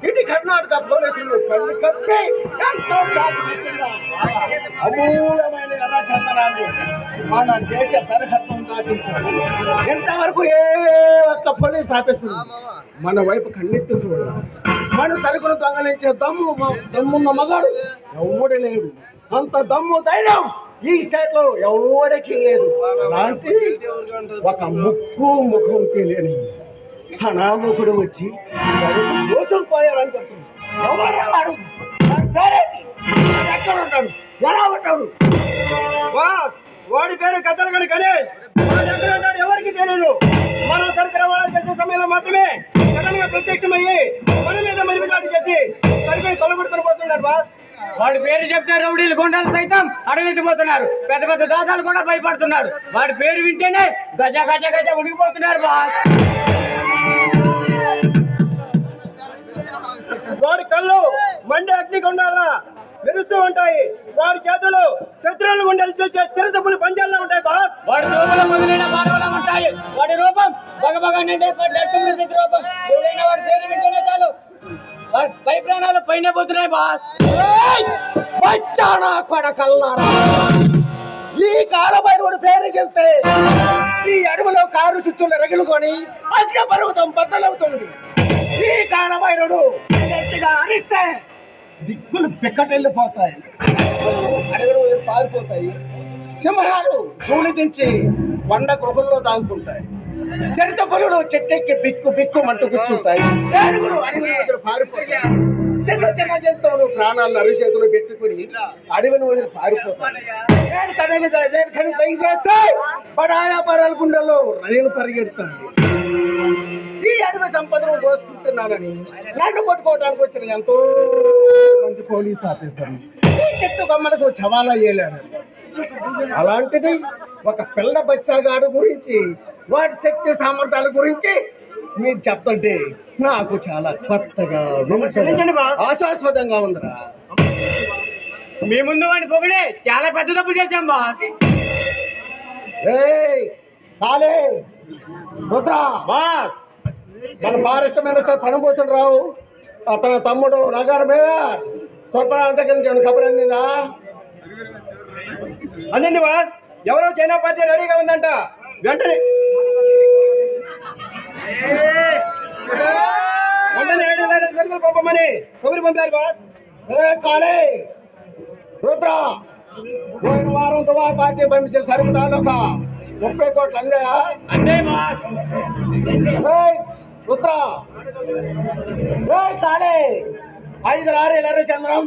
City Karnataka పోలీసులు కళ్ళు కప్పి ఎంతో అమూలమైన ఎర్ర చందనాన్ని మన దేశ సరిహద్దును దాటించారు. ఇంతవరకు ఏ ఒక్క పోలీస్ ఆఫీసర్ మన వైపు కన్నెత్తి చూడాలి మన సరుకును దొంగలించే దమ్ము దమ్మున్న మగాడు ఎవడు లేడు. అంత దమ్ము ధైర్యం ఈ స్టేట్లో ఎవడికి లేదు. అలాంటి ఒక ముక్కు ముఖం తెలియని అనామకుడు వచ్చి మోసం పోయారని చెప్తున్నాడు వాడు వాడు ఎక్కడ ఉంటాడు? ఎలా ఉంటాడు? వాడి పేరు కత్తలగడి గణేష్. వాడు ఎవరికి తెలియదు మనం సరుకు రవాణా చేసే సమయంలో మాత్రమే సడన్గా ప్రత్యక్షమయ్యి మన మీద మరిమిదాడి చేసి సరుకుని కొలగొడుకుని పోతున్నాడు బాస్. వాడి పేరు చెప్తే రౌడీలు గుండాలు సైతం అడగెత్తిపోతున్నారు పెద్ద పెద్ద దాదాలు కూడా భయపడుతున్నారు. వాడి పేరు వింటేనే గజ గజ గజ ఉడిగిపోతున్నారు బాస్. మెరుస్తూ ఉంటాయి. వాడి చేతులు శత్రువులు గుండెలు చూసే చిరతపులు పంజాల్లో ఉంటాయి బాస్. వాడి రూపంలో మొదలైన మానవులు ఉంటాయి. వాడి రూపం బగబగ నిండే నరసింహుడి ప్రతి రూపం. ఎవడైనా వాడి పేరు వింటేనే చాలు. వాడి పై ప్రాణాలు పైన పోతున్నాయి బాస్. బచ్చానా వచ్చానా కొడకల్లారా? ఈ కాలభైరవుడు పేరు చెప్తే ఈ అడవిలో కారు చుట్టూ రగులుకొని అగ్ని పర్వతం బద్దలవుతుంది. ఈ కాలభైరవుడు గట్టిగా అరిస్తే దిక్కులు పిక్కటెళ్ళిపోతాయి అడవులు వదిలి పారిపోతాయి? సింహాలు జూని దించి వండ గృహంలో దాంకుంటాయి చరిత పనులు చెట్టెక్కి బిక్కు బిక్కు మంటూ కూర్చుంటాయి. ఏడుగులు అడవి వదిలి పారిపోతాయి. చిన్న చిన్న జంతువులు ప్రాణాలను అరిచేతులు పెట్టుకుని అడవిని వదిలి పారిపోతాయి. పడాయా పరాల గుండెల్లో రైలు పరిగెడతాను అడవి సంపదను దోసుకుంటున్నానని నన్ను కొట్టుకోవడానికి వచ్చిన ఎంతో మంది పోలీస్ ఆఫీసర్లు. చెట్టు కొమ్మలకు చవాలా చేయలేరు అలాంటిది ఒక పిల్ల బచ్చాగాడు గురించి వాటి శక్తి సామర్థ్యాల గురించి మీరు చెప్తుంటే నాకు చాలా కొత్తగా. ఆశాస్పదంగా ఉందిరా. మీ ముందు వాడిని పొగిడే చాలా పెద్ద తప్పు చేశాం బాస్. ఏయ్ కాలే బాస్. మన ఫారెస్ట్ మినిస్టర్ పణభూషణ్ రావు. అతని తమ్ముడు నగర్ నుంచి ఏమైనా కబురు అందిందా? అందండి బాస్. ఎవరో చైనా పార్టీ రెడీగా ఉందంట. వెంటనే వెంటనే ఏడు వేల సరుకులు పంపమని కబురు పంపారు బాస్. ఏ కాలే. రుద్ర పోయిన వారం దువా పార్టీ పంపించిన సరుకు తాలూకా ముప్పై కోట్లు అందాయా? ఏయ్, రుద్ర ఐదు లారీలు ఎర్ర చంద్రం.